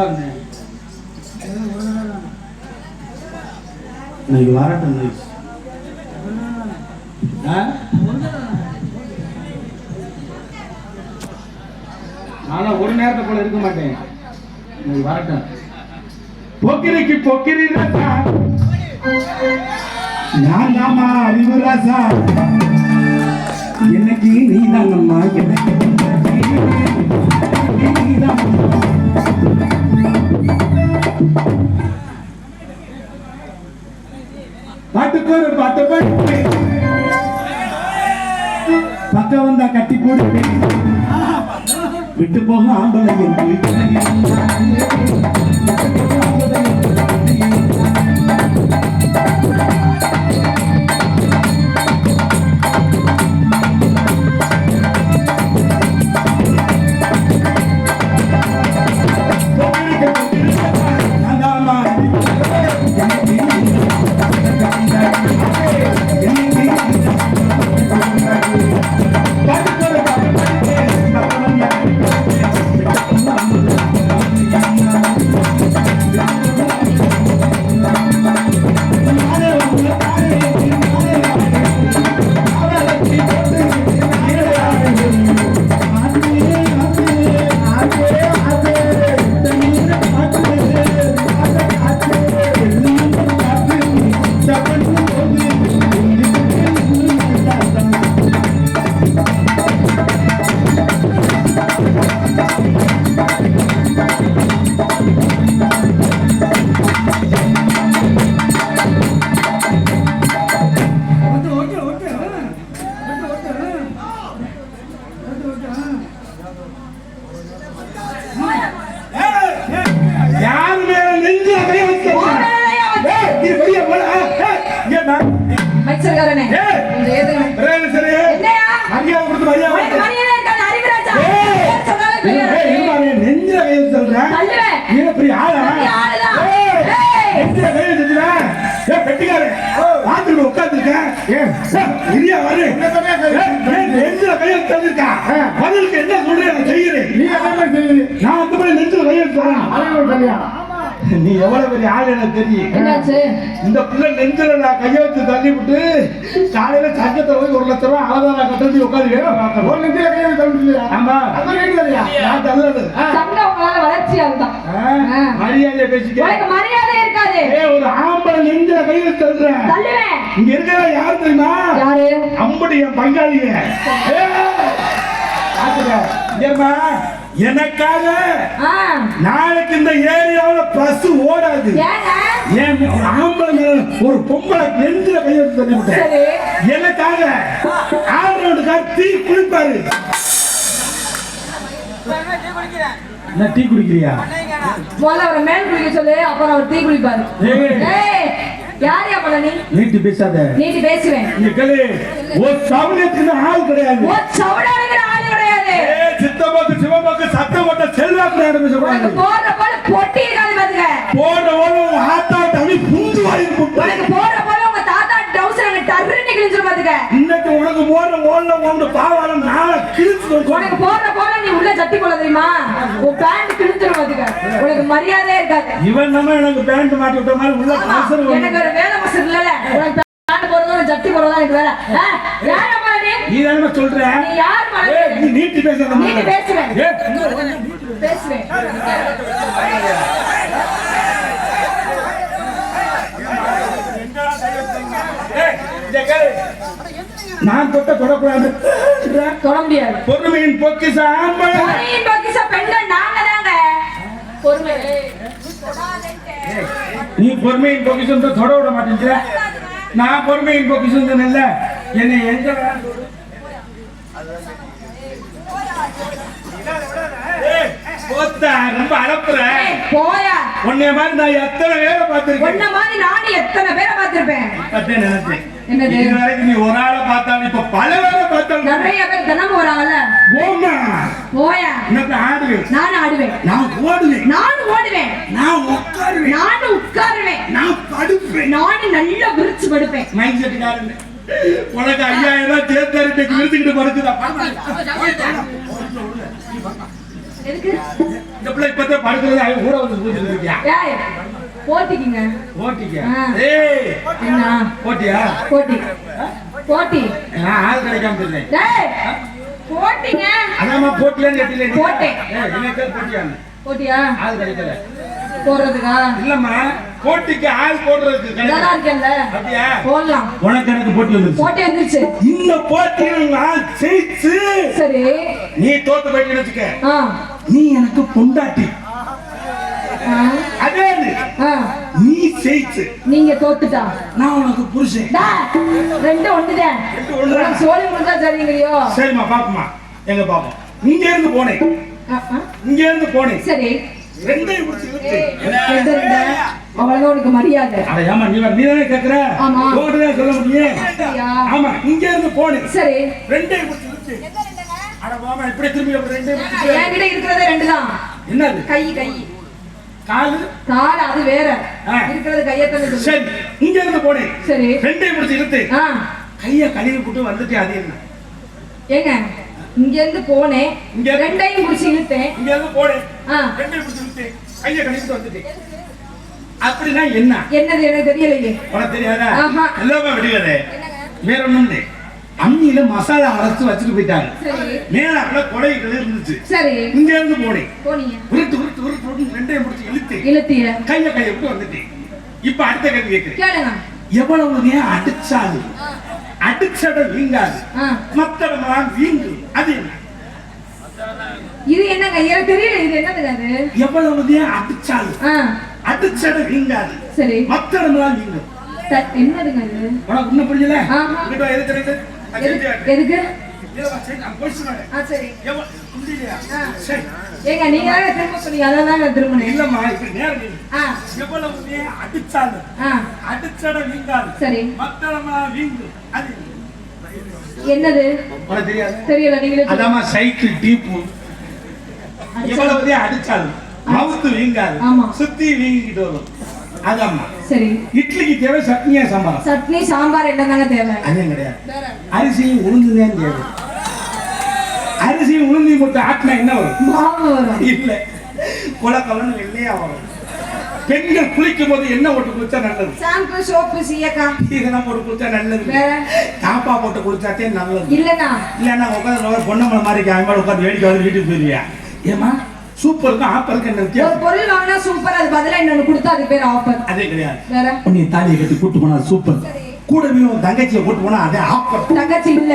உதாரணே இன்னைக்கு வரட்டும் நியூஸ் ஆ? ஒரு நேரத்தை போல இருக்க மாட்டேன். இன்னைக்கு வரட்டும் பொக்கிரிக்கு பொக்கிரி ராசா நான் தாமா அறிவு ராசா என்னைக்கு நீ தாங்கம்மா எனக்கு நீதான் பாட்டுக்கு ஒரு பாட்டு பாட்டு பக்கம் வந்தா கட்டி போடு. விட்டு போக ஆம்பளை ஏய், தெரியாது. இருமா, நீ நெஞ்சில வச்சு சொல்றேன். நீ என்ன பெரிய ஆளா? நெஞ்சில வச்சுச்சுடா. ஏய், பெட்டிக்காரன். வாசல்ல உட்கார்ந்திருக்கேன். இரியா, வரு. நெஞ்சில கை வச்சு தள்ளிருக்கா. பதிலுக்கு என்ன சொல்றேன், நான் செய்கிறேன். நான் அந்த மாதிரி நெஞ்சில கை வச்சு சொல்றேன். நீ எவ்வளவு பெரிய ஆள் எனக்கு தெரியும். என்னாச்சு? இந்த பிள்ளை நெஞ்சில நான் கையை வச்சு தள்ளி விட்டு காலையில சங்கத்தை போய் ஒரு லட்சம் ரூபாய் ஆதாரம் கட்டி உட்காந்து ஒரு நெஞ்சில கையை தள்ளி ஆமா. நான் தள்ளது சங்கம் உங்களால வளர்ச்சி ஆகுதான் ஆ, மரியாதையா பேசிக்க. மரியாதை இருக்காது. ஏய், ஒரு ஆம்பளை நெஞ்சில கையை வச்சு தள்ளுறேன் தள்ளுவேன். இங்க இருக்கிற யார் தெரியுமா? யாரு? அம்படி என் பங்காளிங்க. இங்கேம்மா, எனக்காக நாளைக்கு இந்த ஏரியாவுல பஸ் ஓடாது. ஏன் ஆம்பளை ஒரு பொம்பளை நெஞ்சில கையை வச்சு தள்ளி விட்டேன் எனக்காக ஆல்ரவுண்டுக்காக டீ குடிப்பாரு. என்ன டீ குடிக்கிறியா? முதல்ல அவரை மேல் குளிக்க சொல்லு அப்புறம் அவர் தீ குளிப்பாரு ஏய். ஏய் யார் யா பண்ண நீ நீட்டு பேசாத. நீட்டு பேசுவேன். இங்க கேளு. ஒரு சவுனத்துக்கு ஆள் கிடையாது. ஓ சவுடாடுங்கிற ஆளு கிடையாது. சித்தப்பாக்கு சிவப்பாக்கு சத்தம் போட்ட செல்வாக்கு உனக்கு பேசக்கூடாது போடுற போல பொட்டி இருக்காது ஓடும் ஆத்தா தனி புந்து வாங்கி உனக்கு போடுற போல உங்க தாத்தா டவுசர் அங்க டர்ன்னு கிழிஞ்சிரு பாத்துக்க. இன்னைக்கு உனக்கு போன ஓடல உங்க பாவாலம் நாளை கிழிச்சு உனக்கு போடுற போல நீ உள்ள சட்டி போல தெரியுமா? உன் பேண்ட் பாத்துக்க. உனக்கு மரியாதையே இருக்காது. இவன் நம்ம எனக்கு பேண்ட் மாட்டி விட்ட மாதிரி உள்ள எனக்கு ஒரு வேலை மசர் இல்லல உனக்கு பேண்ட் போடுறதும் சட்டி போடுறதும் எனக்கு வேலை. நீ தானே சொல்ற நீ நீட்டு பேசாத நீட்டு இங்க கேளு. நான் தொட்ட தொடக்கூடாது. தொட முடியாது. பொறுமையின் பொக்கிச ஆம்பளை பொறியின் பொக்கிஷ பெண்கள் நாங்க தாங்க. பொறுமை. நீ பொறுமையின் பொக்கிசம் தொட விட மாட்டேங்கிற. நான் பொறுமையின் பொக்கிசம் இல்ல. என்னை எங்க வேணாலும் தொடு. ஏய், போத்தா, ரொம்ப அலப்புற. போயா. உன்னைய மாதிரி நான் எத்தனை பேரை பார்த்திருக்கேன்? உன்ன மாதிரி நானும் எத்தனை பேரை பார்த்திருப்பேன்? அதான் நினைச்சேன் என்னது? இது வரைக்கும் நீ ஒரு ஆளை பார்த்தாலும் இப்ப பல பேரை பார்த்தாலும் நிறைய பேர் தினமும் வராங்கல்ல போமா. போயா. இன்னைக்கு ஆடுவேன்? நானும் ஆடுவேன். நான் ஓடுவேன். நானும் ஓடுவேன். நான் உட்காருவேன். நானும் உட்காருவேன். நான் படுப்பேன். நானும் நல்லா விரிச்சு படுப்பேன். மைண்ட் செட்டுக்காரன் உனக்கு ஐயாயிரம் ரூபாய் தேர்தல் இன்னைக்கு விருதுகிட்டு படுக்குதா எதுக்கு இந்த பிள்ளை இப்பதான் படுக்கிறது அவன் கூட வந்து பூஜை இருக்கியா போட்டிக்குங்க. ஓட்டிக்க ஆ. ஏய். என்ன? போட்டியா? போட்டி. போட்டி. நான் ஆள் கிடைக்காம தெரியல டேய் போட்டிங்க. அதாம்மா போட்டியான்னு கேட்டீங்க போட்டேன். எனக்கு போட்டியான்னு போட்டியா? ஆள் கிடைக்கல. போடுறதுக்கா? இல்லம்மா போட்டிக்கு ஆள் போடுறதுக்கு நல்லா அப்படியா? போடலாம். உனக்கு எனக்கு போட்டி வந்துருச்சு. போட்டி வந்துருச்சு. இந்த போட்டியில் நான் ஜெயிச்சு. சரி. நீ தோத்து போயிட்டு வச்சுக்க. நீ எனக்கு பொண்டாட்டி. நீ ஜெயிச்சு. நீங்க தோத்துட்டா? நான் உனக்கு புருஷன். ரெண்டு ஒண்ணுதான் சோழி முடிஞ்சா சரிங்கறியோ? சரிம்மா பாப்போமா எங்க பாப்போம்? இங்க இருந்து போனேன். இங்க இருந்து போனேன். சரி. ரெண்டையும் அவ்வளவுதான் உனக்கு மரியாதை. அட ஏமா நீ நீ தானே கேக்குற? ஆமா. சொல்ல முடியும்? ஆமா இங்க இருந்து போனேன். சரி. ரெண்டையும் மாமா இப்படி திரும்பி பிடிச்சு என்கிட்ட இருக்கிறதே ரெண்டு தான் என்னது? கை கை. காலு? கால் அது வேற. இருக்கிறது கையத்தான் சொல்லு. சரி இங்க இருந்து போனேன் சரி. ரெண்டையும் பிடிச்சு இழுத்து. கைய கழுவி போட்டு வந்துட்டு அது என்ன? ஏங்க இங்க இருந்து போனேன். இங்க ரெண்டையும் புடிச்சு இழுத்தேன். இங்க இருந்து போனேன் ரெண்டையும் பிடிச்சு இழுத்து. கைய கழுவிட்டு வந்துட்டு. அப்படின்னா என்ன? என்னது எனக்கு தெரியலையே. உனக்கு தெரியாதா. எல்லாமே விடுவதே வேற ஒண்ணும் இல்லை அம்மியில மசாலா அரைச்சு வச்சுட்டு போயிட்டாங்க மேலாப்புல கொடைகள் இருந்துச்சு. சரி. இங்க இருந்து போனேன் உருட்டு உருட்டு உருட்டு உருட்டு ரெண்டையும் பிடிச்சி இழுத்து இழுத்திய கைய கைய விட்டு வந்துட்டேன். இப்ப அடுத்த கேள்வி கேட்கிறேன் எவ்வளவு நேரம் அடிச்சாலும் அடிச்சட வீங்காது. மத்தடமெல்லாம் வீங்கு. அது என்ன? இது என்னங்க? எனக்கு தெரியல. இது என்னதுங்க அது? எவ்வளவு நேரம் அடிச்சாலும் அடிச்சட வீங்காது. சரி. மத்தடமெல்லாம் வீங்கும். என்னதுங்க அது உனக்கு இன்னும் புரியல? எது தெரியுது எதுக்கு. எதுக்கு. ஏங்க நீங்க திரும்ப சொன்னீங்க அதான் திரும்பினேன் இல்லம்மா, இப்படி நேரம் எவ்வளவு நேரம் அடிச்சாலும் அடிச்சட வீங்காது சரி மத்தடமெல்லாம் வீங்கும் அது என்ன? என்னது தெரியல நீங்களே சைக்கிள் டீப்பு எவ்வளவு அடிச்சாலும் மவுத்து வீங்காது. சுத்தி வீங்கிட்டு வரும் அதாம்மா சரி. இட்லிக்கு தேவை சட்னியா சாம்பார்? சட்னி சாம்பார் என்னதாங்க தேவை. அதுவும் கிடையாது அரிசியும் உளுந்துதான் தேவை. அரிசியும் உளுந்தையும் போட்டு ஆட்டினா என்ன வரும்? மாவு வரும். இல்ல. குலக்கலன்னு வெள்ளையா வரும். பெண்கள் குளிக்கும் போது என்ன போட்டு குளிச்சா நல்லது? ஷாம்பு சோப்பு சீயக்கா. இதெல்லாம் போட்டு குளிச்சா நல்லது. தாப்பா போட்டு குளிச்சாத்தே நல்லது. இல்லனா இல்லன்னா உட்காந்து பொண்ணம்மள மாதிரி அவன் உட்காந்து வேடிக்கை வந்து வீட்டுக்கு போயிருவியா? ஏமா சூப்பருக்கும் ஆப்பருக்கு என்ன ஒரு வித்தியாசம் பொருள் வாங்கினா சூப்பர் அது பதிலா இன்னொன்னு கொடுத்தா அது பேர் ஆஃபர் அதே கிடையாது. வேற? நீ தாலியை கட்டி கூட்டு போனா சூப்பர். கூடவே உன் தங்கச்சியை கூட்டு போனா அதே ஆப்பர் தங்கச்சி இல்ல.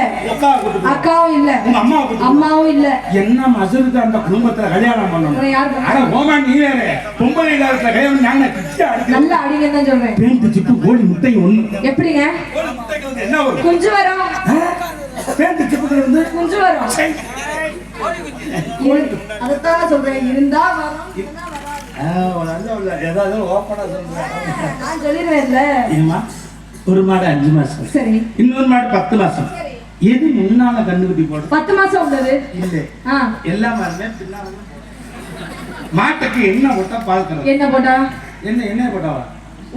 அக்காவும் இல்ல. உங்க. அம்மாவும் இல்ல. என்ன மசருக்கு அந்த குடும்பத்துல கல்யாணம் பண்ணணும்? ஆனா ஓமா நீ வேற. பொம்பளை இல்லாத கல்யாணம் நாங்க கிட்ட அடிக்கிறோம். நல்லா அடிங்கன்னு தான் சொல்றேன். பேண்ட் சிப்பு கோழி முட்டை ஒண்ணு. எப்படிங்க? வந்து என்ன வரும்? பேண்ட் அதைத்தான் சொல்றேன். இருந்தா வரும் ஒரு மாடு அஞ்சு மாசம். சரி. இன்னொரு மாடு பத்து மாசம். எது முன்னால கண்ணுக்குட்டி போடும் பத்து மாசம் உள்ளது. இல்ல. எல்லா மாடுமே பின்னால மாட்டுக்கு என்ன போட்டா பால் என்ன போட்டா? என்ன என்ன போட்டாவா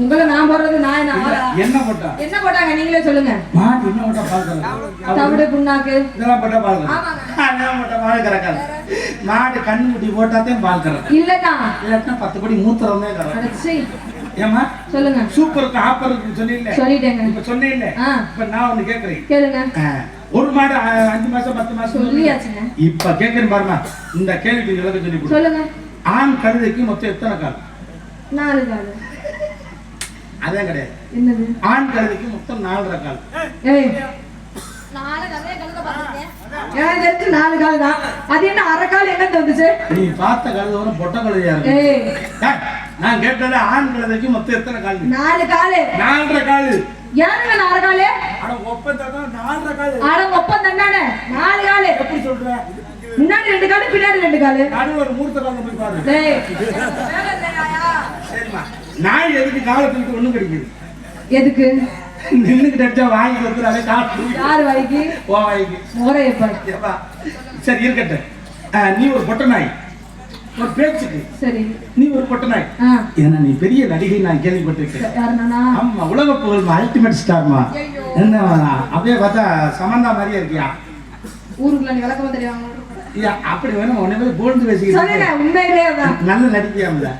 உங்களை நான் போடுறது நான் என்ன? என்ன போட்டா? என்ன போட்டாங்க? நீங்களே சொல்லுங்க. மாடு என்ன போட்டா பால் தவிடு புண்ணாக்கு. இதெல்லாம் போட்டா பால் பால் கறக்காது மாடு கண்ணுக்குட்டி போட்டாதான் பால் கறக்கும். இல்லன்னா இல்லாட்டினா பத்து படி மூத்திரம் கறக்கும். ஏமா சொல்லுங்க. சூப்பருக்கு ஆப்பருக்கு சொன்னீல்ல? சொல்லிட்டேங்க. இப்ப சொன்னீல்ல? ஆ. இப்ப நான் ஒண்ணு கேக்குறேன். கேளுங்க. ஒரு மாடு அஞ்சு மாசம் பத்து மாசம் சொல்லியாச்சுங்க. இப்ப கேக்குறேன் பாருமா இந்த கேள்விக்கு விளக்க சொல்லி சொல்லுங்க. ஆண் கழுதைக்கு மொத்தம் எத்தனை கால்? நாலு காலு. அதான் கிடையாது. ஆண் கழுதைக்கு மொத்தம் நாலரை கால். தெரிஞ்சு நாலு கால் தான்? அது என்ன அரை கால் வந்துச்சு? நீ பார்த்த கழுதை பொட்ட கழுதையா இருக்கு? நான் கேட்டது ஆண் கழுதைக்கு மொத்தம் எத்தனை கால்? நாலு காலு. நாலரை கால். ஏனுங்க நாலு காலு? அட ஒப்பந்தம் நாலரை கால். ஒப்பம் தண்டானே நாலு காலு. எப்படி சொல்ற? முன்னாடி ரெண்டு காலு பின்னாடி ரெண்டு காலு. நடுவு ஒரு மூர்த்த காலம் போய் பாரு. டேய் சரிம்மா. நாய் எதுக்கு காலை தூக்கிட்டு ஒண்ணும் கிடைக்குது? எதுக்கு? நின்னுக்கிட்டு அடிச்சா வாங்கி காலை தூக்கி யார் வாய்க்கு? ஓ வாங்கி முறையப்பா சரி இருக்கட்டும். நீ ஒரு பொட்ட நாய் ஒரு பேச்சுக்கு. சரி. நீ ஒரு பொட்ட நாய் ஏன்னா நீ பெரிய நடிகை நான் கேள்விப்பட்டிருக்கேன். ஆமா உலக புகழ் அல்டிமேட் ஸ்டார்மா என்ன அப்படியே பார்த்தா சமந்தா மாதிரியே இருக்கியா? ஊருக்குள்ள நீ விளக்கமா தெரியாம? அப்படி வேணும்? உன்னை போய் உண்மையிலேயே தான் நல்ல நடிப்பியாம்ல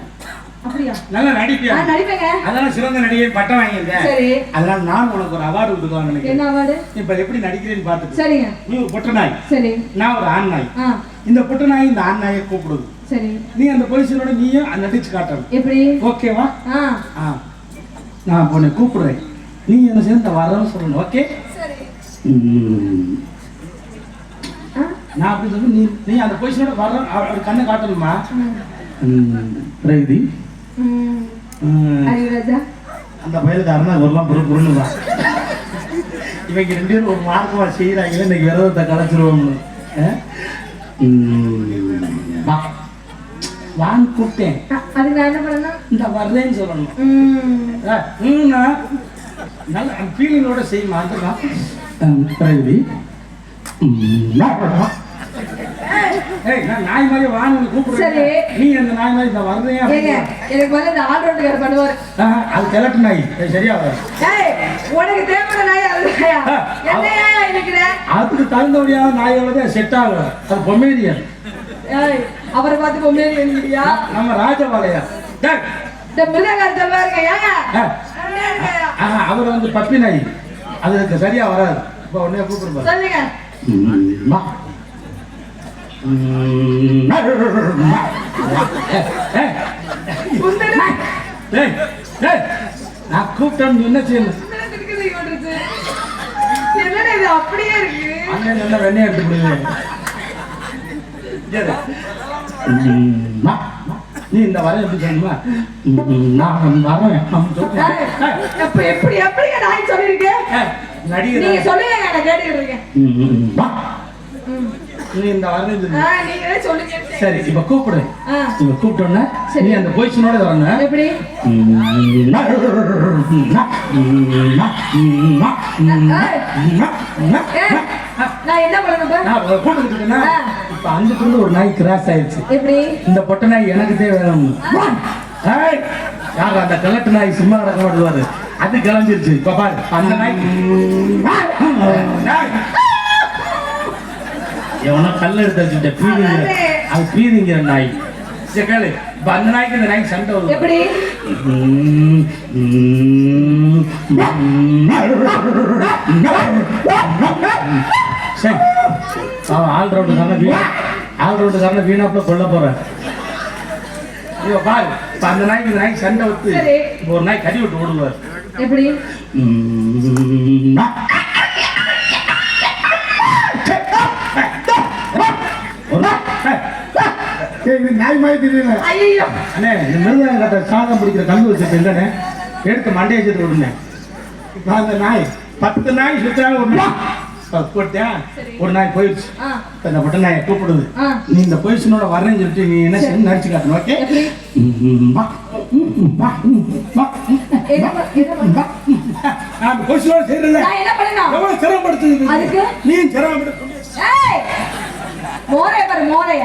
அப்படியா? நல்ல நடிப்பியா? நடிப்பேங்க. அதனால சிறந்த நடிகை பட்டம் வாங்கியிருக்கேன். சரி. அதனால நான் உனக்கு ஒரு அவார்டு கொடுக்கலாம்னு நினைக்கிறேன். என்ன அவார்டு இப்ப எப்படி நடிக்கிறேன்னு பார்த்துட்டு சரிங்க. நீ ஒரு பொட்ட நாய் சரி. நான் ஒரு ஆண் நாய். இந்த பொட்ட நாய் இந்த ஆண் நாயை கூப்பிடுது. சரி. நீ அந்த பொசிஷனோட நீயும் நடிச்சு காட்டணும். எப்படி? ஓகேவா? நான் உன்னை கூப்பிடுறேன். நீ என்ன சேர்ந்து வரேன்னு சொல்லணும் ஓகே? சரி. ஆ? நான் அப்படி சொல்லி நீ நீ அந்த பொசிஷனோட வர அவர் கண்ணை காட்டணுமா. பிரகதி அந்த பயலுக்கு அருணா வரலாம் பொருள் பொருள் தான் இவங்க ரெண்டு பேரும் ஒரு மார்க்கமாக செய்கிறாங்க இன்னைக்கு விரதத்தை கலைச்சிருவோம்னு. ஆ? ம். வா. வான்னு கூப்பிட்டேன். அதுக்கு நான் என்ன பண்ணணும்? இந்த வர்றேன்னு சொல்லணும். நல்ல ஃபீலிங்கோட செய்யுமா நான் நாய் மாதிரி வான்னு கூப்பிடுறேன். நீ அந்த நாய் மாதிரி இந்த எனக்கு வந்து இந்த ஆல்ரவுண்டுக்கார பண்ணுவார். ஆஹா, அது கிழட்டு நாய். சரியா உனக்கு தேவையான நாய் அது என்னையா இருக்கிற? அதுக்கு தகுந்தபடியான நாயோட தான் செட் ஆகும் அது பொம்மேரியன். ஏய் அவரை பார்த்து எழுதியா நம்ம ராஜபாளையா இந்த மிருதகார் சொல்வாருங்க ஏங்க? ஆ, ஆஹா, அவர் வந்து பப்பி நாய். அது சரியா வராது. இப்போ உடனே சொல்லுங்க மா. ம், மா. ஏய், சுந்தரம் ஏய், ஏய், நான் கூப்பிட்டேன் நீ என்ன செய்யணும் அப்படியே இருக்கு அண்ணன் நல்லா வெண்ணெய் எடுத்து கொடுங்க மா, மா. நீ இந்த வர எப்படி சொல்லணுமா நான் வரேன் அப்படின்னு சொல்றேன். எப்படி எப்படிங்க நாய் நடிகர் நீங்க சொல்லுங்க நான் கேட்டுக்கிட்டு இருக்கேன் நீ இந்த வரேன் சொல்லு. ஆ, நீங்களே சொல்லுங்க சரி இப்ப கூப்பிடு. இப்ப கூப்பிட்டோன்னே. நீ அந்த பொசிஷனோட வரணும் எப்படி? நான் என்ன பண்ணணும் ஆ. இப்ப அங்கிட்டு இருந்து ஒரு நாய் கிராஸ் ஆயிடுச்சு. எப்படி? இந்த பொட்டை நாய் எனக்கு தேவை யார் அந்த கிழட்டு நாய் சும்மா கிடக்க மாட்டுவாரு அது கிளம்பிருச்சு இப்ப பாரு அந்த நாய். எவனோ கல்ல எடுத்து வச்சுட்ட பீதிங்கிற அது பீதிங்கிற நாய். கேளு. இப்ப அந்த நாய்க்கு இந்த நாய்க்கு சண்டை வருது? எப்படி? சரி அவன் ஆல் ரவுண்டுக்காரன வீணா ஆல் ரவுண்டுக்காரன வீணாப்புல கொல்ல போறேன் ஐயோ பாரு. இப்ப அந்த நாய்க்கு இந்த நாய்க்கு சண்டை. இப்ப ஒரு நாய் கடி விட்டு ஓடுவார் எப்படி? நாய் மாதிரி தெரியல ஐயோ அண்ணே இந்த மிருதங்க கட்ட சாதம் பிடிக்கிற கம்பி வச்சுட்டு இல்லைண்ணே. எடுத்து மண்டையை வச்சுட்டு விடுனேன் அந்த நாய் பத்து நாய் சுத்தாங்க ஒரு நாய். போட்டேன் ஒரு நாய் போயிடுச்சு. இந்த பொட்டை நாயை கூப்பிடுது. நீ இந்த பொசிஷனோட வரேன்னு சொல்லிட்டு நீ என்ன செய்யணும் நடிச்சு காட்டணும் ஓகே? நான் பொசிஷனோட பண்ணணும் எவ்வளவு சிரமப்படுத்துது? நீ சிரமப்படுத்த மோரைய பாரு மோரைய.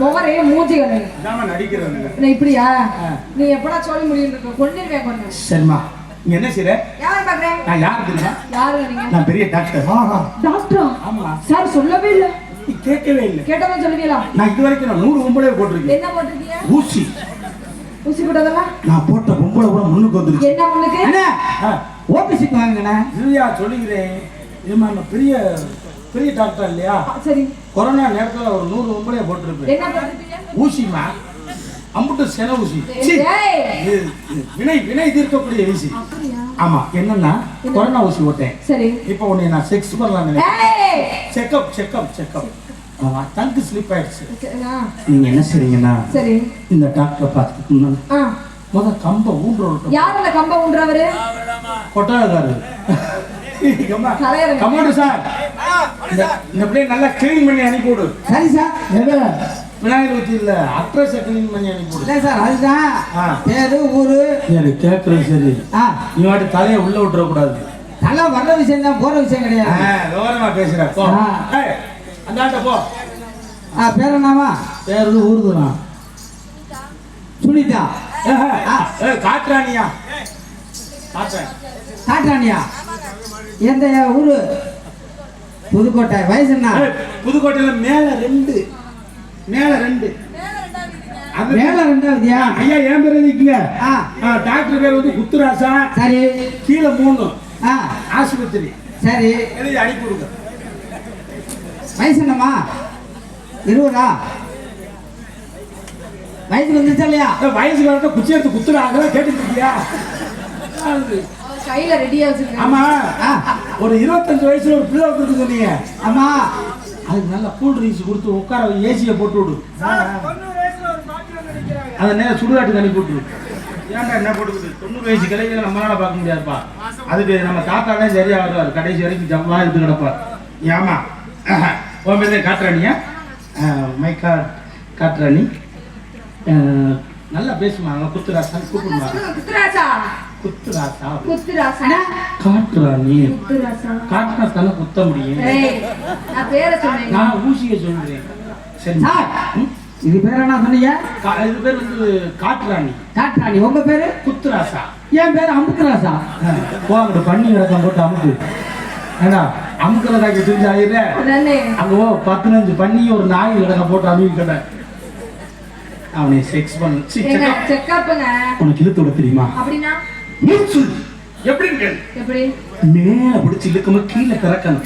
மோரைய மூஞ்சி நான் இப்படியா. நீ எப்படா சொல்லி முடியும் இருக்க கொண்டுருவேன் கொண்டு சரிம்மா. நீ என்ன செய்யற யார் பாக்குறேன் நான் யாரு தெரியுமா? நீங்க? நான் பெரிய டாக்டர் டாக்டரா ஆமா. சார் சொல்லவே இல்ல. நீ கேட்கவே இல்லை. கேட்டவன் சொல்லுவீங்களா? நான் இது வரைக்கும் நான் நூறு பொம்பளை போட்டிருக்கேன். என்ன போட்டிருக்கீங்க? ஊசி. ஊசி போட்டதெல்லாம் நான் போட்ட பொம்பளை கூட முன்னுக்கு வந்துருச்சு. என்ன முன்னுக்கு? ஓபிசிக்கு வாங்கினேன் இல்லையா சொல்லிக்கிறேன் ஏமா நான் பெரிய பெரிய டாக்டர் இல்லையா? சரி. கொரோனா நேரத்துல ஒரு நூறு பொம்பளைய போட்டிருப்பேன். ஊசிமா? அம்புட்டு சென ஊசி. வினை வினை தீர்க்கக்கூடிய ஊசி. ஆமா என்னன்னா கொரோனா ஊசி போட்டேன் சரி. இப்போ உன்னை நான் செக்ஸ் பண்ணலாம் செக்அப் செக்அப் செக்அப் ஆமா தங்கு ஸ்லிப் ஆயிடுச்சு. நீங்க என்ன செய்றீங்கன்னா சரி. இந்த டாக்டரை பார்த்துட்டு ஆ. முத கம்ப ஊன்ற விட்டு யார் அந்த கம்ப ஊன்றவரு? கொட்டாதாரு. கமாண்டு சார் இந்த பிள்ளைய நல்லா க்ளீன் பண்ணி அனுப்பி விடு. சரி சார். எது விநாயகர் ஊத்தி இல்ல. அட்ரஸை க்ளீன் பண்ணி அனுப்பி விடு. இல்லை சார் அதுதான். பேரு ஊரு. சரி கேட்கறது சரி. நீ வாட்டி தலையை உள்ள விட்டுறக்கூடாது. நல்லா வர்ற விஷயம் தான் போற விஷயம் கிடையாது. விவரமா பேசுற போ. அந்தாண்ட போ. ஆ பேர் என்னவா பேரு ஊருதுண்ணா சுனிதா. காட்டுறானியா காட்டுறேன் காட்டுறானியா எந்த ஊரு? புதுக்கோட்டை வயசு என்ன? புதுக்கோட்டையில மேல ரெண்டு. மேல ரெண்டு. மேல ரெண்டாவதுயா ஐயா என் பேர் ஆ, டாக்டர் பேர் வந்து குத்துராசா. சரி. கீழே மூணு. ஆ. ஆஸ்பத்திரி. சரி. எழுதி அனுப்பி விடுங்க. வயசு என்னம்மா? இருபதா? வயசு வந்துச்சா இல்லையா? வயசுக்கு வரட்ட குச்சி எடுத்து குத்துறாங்க. அவர் கையில ரெடியா ஆமா. ஆ. ஒரு இருபத்தஞ்சு வயசுல ஒரு பிள்ளை வந்துருக்கு சொன்னீங்க. ஆமா அதுக்கு நல்லா கூல் ட்ரிங்க்ஸ் கொடுத்து உட்கார ஏசியை போட்டு விடு. அதை நேரம் சுடுகாட்டுக்கு அனுப்பி விட்டுரு ஏன்டா என்ன போட்டுக்குது தொண்ணூறு வயசு கிளையில நம்மளால பார்க்க முடியாதுப்பா. அதுக்கு நம்ம தாத்தா தான் சரியா வருவார் கடைசி வரைக்கும் ஜவ்வா எடுத்து கிடப்பார். ஏமா உன் பேர் காட்டுறானியா மைக்கா காட்டுறாணி அஹ், நல்லா பேசுமா அவங்க குத்துராசா குத்துராசா குத்துராசா? காட்டுனா தானே குத்த முடியும். நான் பேரை சொன்னேன். நான் ஊசியை சொல்றேன். சரி சார் ம்? இது பேர் என்ன சொன்னீங்க? இது பேர் வந்து காட்டுராணி காட்டுறாணி உங்க பேரு? குத்துராசா. என் பேரு அமுக்குராசா. போகிட்ட பண்ணி கிடக்கம் போட்டு அமுக்கு. ஏண்டா அமுக்கிறதாக்கி அதானே. அங்க பதினஞ்சு பண்ணி ஒரு நாய் கிடக்க போட்டு அமுக்கிட்ட அவனை செக்ஸ் பண்ணு. உனக்கு இழுத்து விட தெரியுமா? அப்படின்னா? மூச்சு. எப்படின்னு கேளு. எப்படி? மேல பிடிச்சி இழுக்கணும் கீழே திறக்கணும்?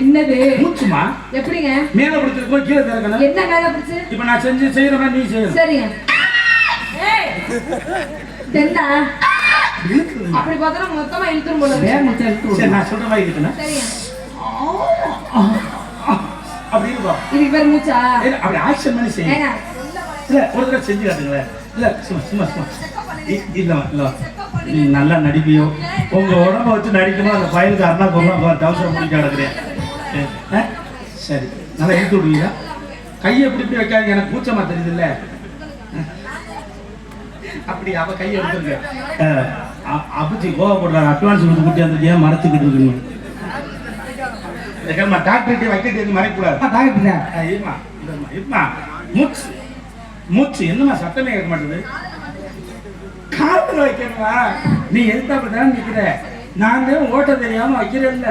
என்னது? மூச்சுமா? எப்படிங்க? மேல பிடிச்சி இழுக்கணும் கீழே திறக்கணும். என்ன மேல பிடிச்சு? இப்ப நான் செஞ்சு செய்யறேன் நீ செய்யணும் சரிங்க. இழுக்குது. அப்படி பார்த்தா மொத்தமா இழுத்துரும் போல இருக்கு. சரி. நான் சொல்ற மாதிரி இருக்கணும் சரிங்க. அப்படி இருக்கும் இதுக்கு பேர் மூச்சா? இல்ல, அப்படி ஆக்ஷன் பண்ணி செய்யுங்க இல்ல ஒரு தடவை செஞ்சு காட்டுங்களேன். இல்ல சும்மா சும்மா சும்மா. இல்ல இல்ல நீ நல்லா நடிப்பியோ? உங்க உடம்ப வச்சு நடிக்கணும்? அந்த பயலுக்கு அருணா கொள்ளலாம் தவசரம் முடிக்க கிடக்குறேன். ஆ? சரி. நல்லா இழுத்து விடுவீங்களா? கையை எப்படி இப்படி வைக்காதீங்க. எனக்கு கூச்சமா தெரியுது இல்ல அப்படி அவ கையை எடுத்துருக்க அப்பச்சி கோவப்படுறாங்க அட்வான்ஸ் கொடுத்து கூட்டி ஏன் மறைச்சிக்கிட்டு இருக்கணும். டாக்டர்கிட்ட வைக்கிட்டு மறைக்கூடாது டாக்டர் இருமா, இருமா மூச்சு மூச்சு என்னமா சத்தமே கேட்க மாட்டேது? காத்துல வைக்கணுமா? நீ எதுக்காக தான் நிக்கிற? நான் தான் ஓட்ட தெரியாம வைக்கிறேன்ல.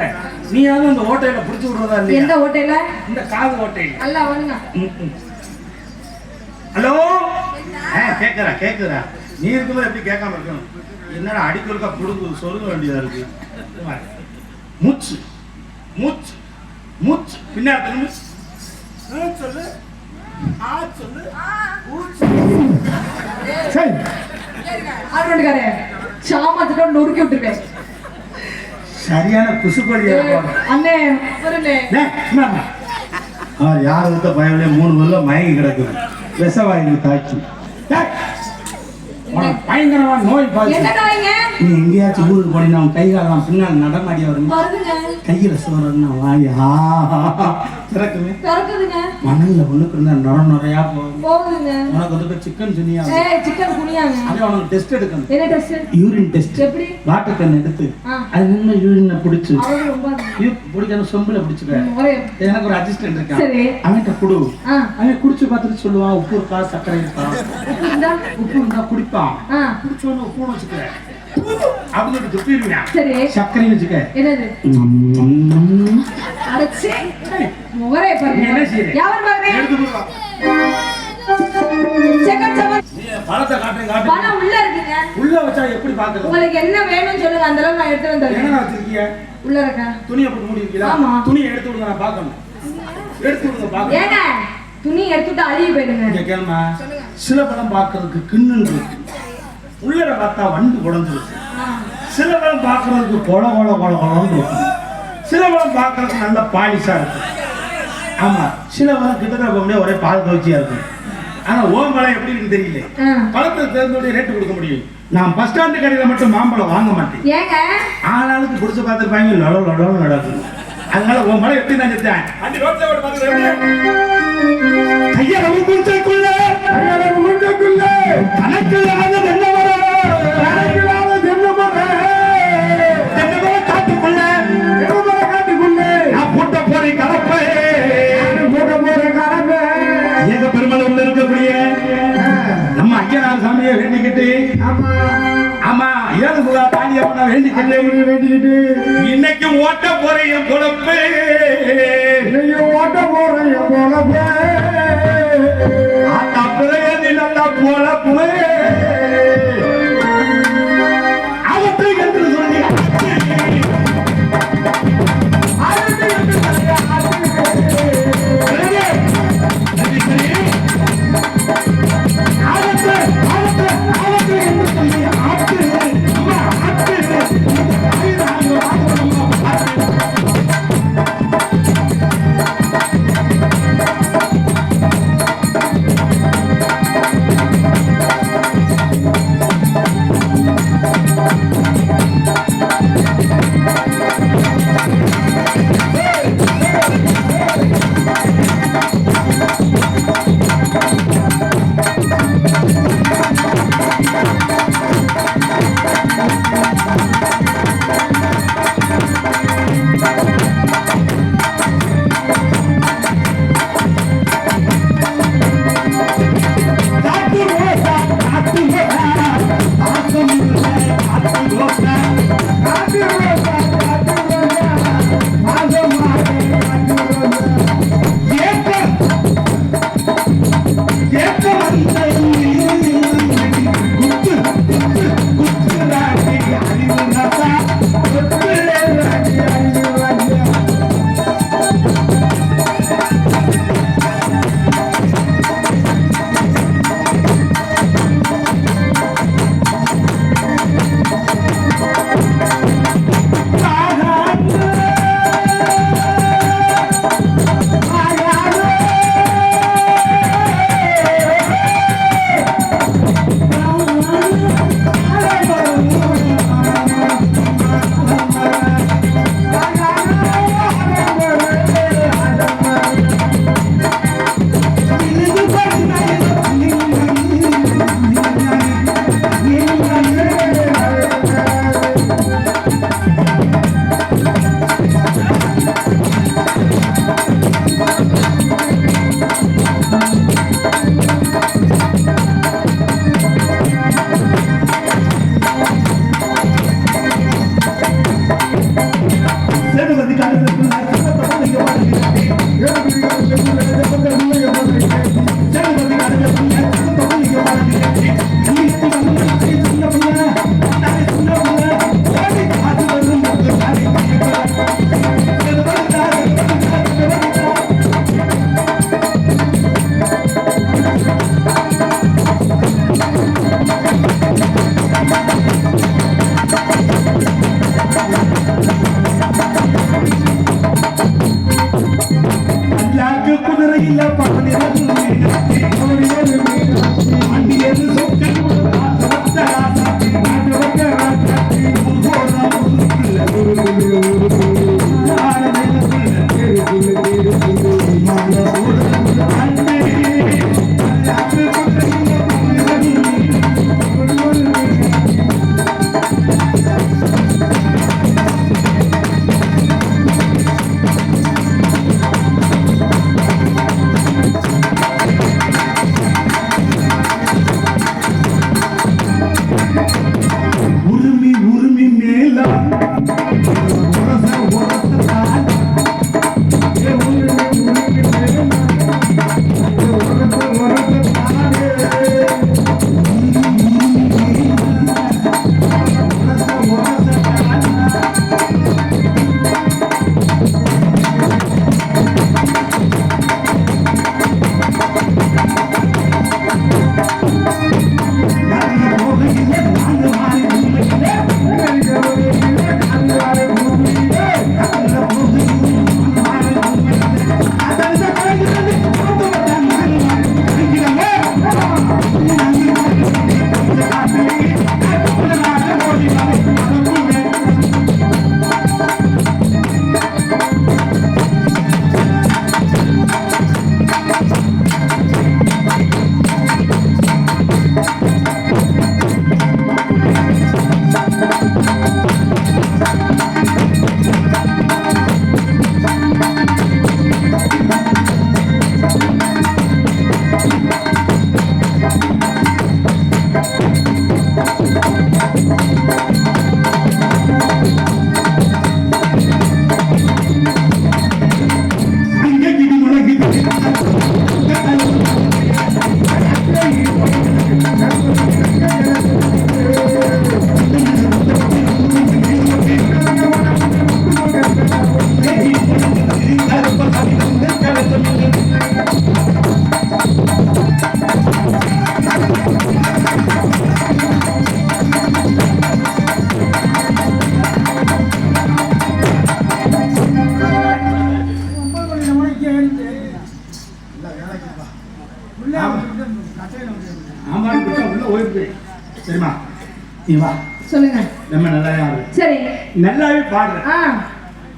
நீயாவது அந்த ஓட்டையில புடிச்சு விடுறதா எந்த இல்லையா ஹோட்டல்ல இந்த காது ஓட்டையில. ம், ம். ஹலோ? ஆ கேட்கறா கேட்குறா நீ இருக்கும்போது எப்படி கேட்காம இருக்கணும்? என்னடா அடிக்கொருக்கா புடுங்கு சொருக வேண்டியதா இருக்கு. மூச்சு மூச்சு மூச்சு. பின்னாடி திரும்பி ஆ, சொல்லு. ஆ சொல்லு. சரி ஆர்வண்டுக்காரே சாமத்துட்டு நொறுக்கி விட்டுருக்கேன் சரியான குசுக்கொடியா? அண்ணே வருண்ணே. யார் விட்ட பயவிலே மூணு வெள்ள மயங்கி கிடக்குது. விஷவாயு தாக்கி பயங்கரமா நோய் பாய்ச்சி. நீ எங்கேயாச்சும் ஊருக்கு போனீங்கன்னா உன் கை காலம் பின்னால் நடமாடி வரும்? வருதுங்க. கையில சோறன்னா வாய். திறக்குமே. மணல்ல ஒண்ணுக்கு இருந்தா நுர நுறையா போகுதுங்க. உனக்கு வந்து சிக்கன் ஏய் சிக்கன் குனியாங்க அதே உனக்கு டெஸ்ட் எடுக்கணும். என்ன டெஸ்ட் யூரின் டெஸ்ட் எப்படி? வாட்டர் கன் எடுத்து. அது நின்று யூரினை பிடிச்சு. பிடிக்காத சொம்புல பிடிச்சுக்க. எனக்கு ஒரு அசிஸ்டன்ட் இருக்கான் அவன்கிட்ட குடு. அவன் குடிச்சு பார்த்துட்டு சொல்லுவான் உப்பு இருக்கா சர்க்கரை இருக்கா? உப்பு இருந்தா? உப்பு இருந்தா குடிப்பான். குடிச்சோன்னு உப்பு வச்சுக்க துப்பிடுவேன் சரி. சர்க்கரையும் வச்சுக்க. என்னது. அடைச்சி. முகரே என்ன செய்யற? யாவர் பாருங்க? எடுத்து பணம் உள்ள இருக்குங்க. உள்ள வச்சா எப்படி பாக்குறது உங்களுக்கு என்ன வேணும்னு சொல்லுங்க அந்த அளவுக்கு நான் எடுத்து என்ன வந்துடுறேன் வச்சிருக்கீங்க உள்ள இருக்கா? துணியை போட்டு மூடி இருக்கீங்களா? ஆமா. துணியை எடுத்து விடுங்க நான் பார்க்கணும். எடுத்து விடுங்க பார்க்கணும். ஏங்க துணி எடுத்துட்டு அழுகி போயிடுங்க. கேளுமா சில படம் பார்க்கறதுக்கு கிண்ணுன்னு இருக்கு. உள்ளர பார்த்தா வண்டு குடஞ்சிருக்கு ஆ. சில படம் பார்க்கறதுக்கு கொல கொல கொல கொலன்னு இருக்கும். சில படம் பார்க்கறதுக்கு நல்ல பாலிஷா இருக்கும். ஆமா சில படம் கிட்டத்தட்ட முடியாது ஒரே பால் கவுச்சியா இருக்கும். ஆனா ஓம் பழம் எப்படி இருக்கு தெரியல. பழத்தை தேர்ந்தோடைய ரேட்டு கொடுக்க முடியும். நான் பஸ் ஸ்டாண்டு கடையில மட்டும் மாம்பழம் வாங்க மாட்டேன். ஏங்க? ஆளாளுக்கு பிடிச்ச பார்த்துருப்பாங்க லடோ லடோன்னு நடக்கும் அதனால உன் பழம் எப்படி நான் செத்தேன்? கையளவு குஞ்சக்குள்ள கையளவு குஞ்சக்குள்ள கணக்கில்லாத ஏனுக்குள்ள பாண்டியம்மனை வேண்டிக்கிட்டு வேண்டிக்கிட்டு. இன்னைக்கு ஓட்ட போறேன் பொழப்பு. இன்னைக்கு ஓட்ட போறேன் பொழப்பு. அந்த பிள்ளைய நிலந்தா பொழப்பு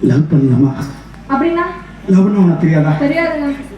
லவ் பண்ணலாமா? அப்படின்னா? லவ்னு உனக்கு தெரியாதா? தெரியாதுங்க.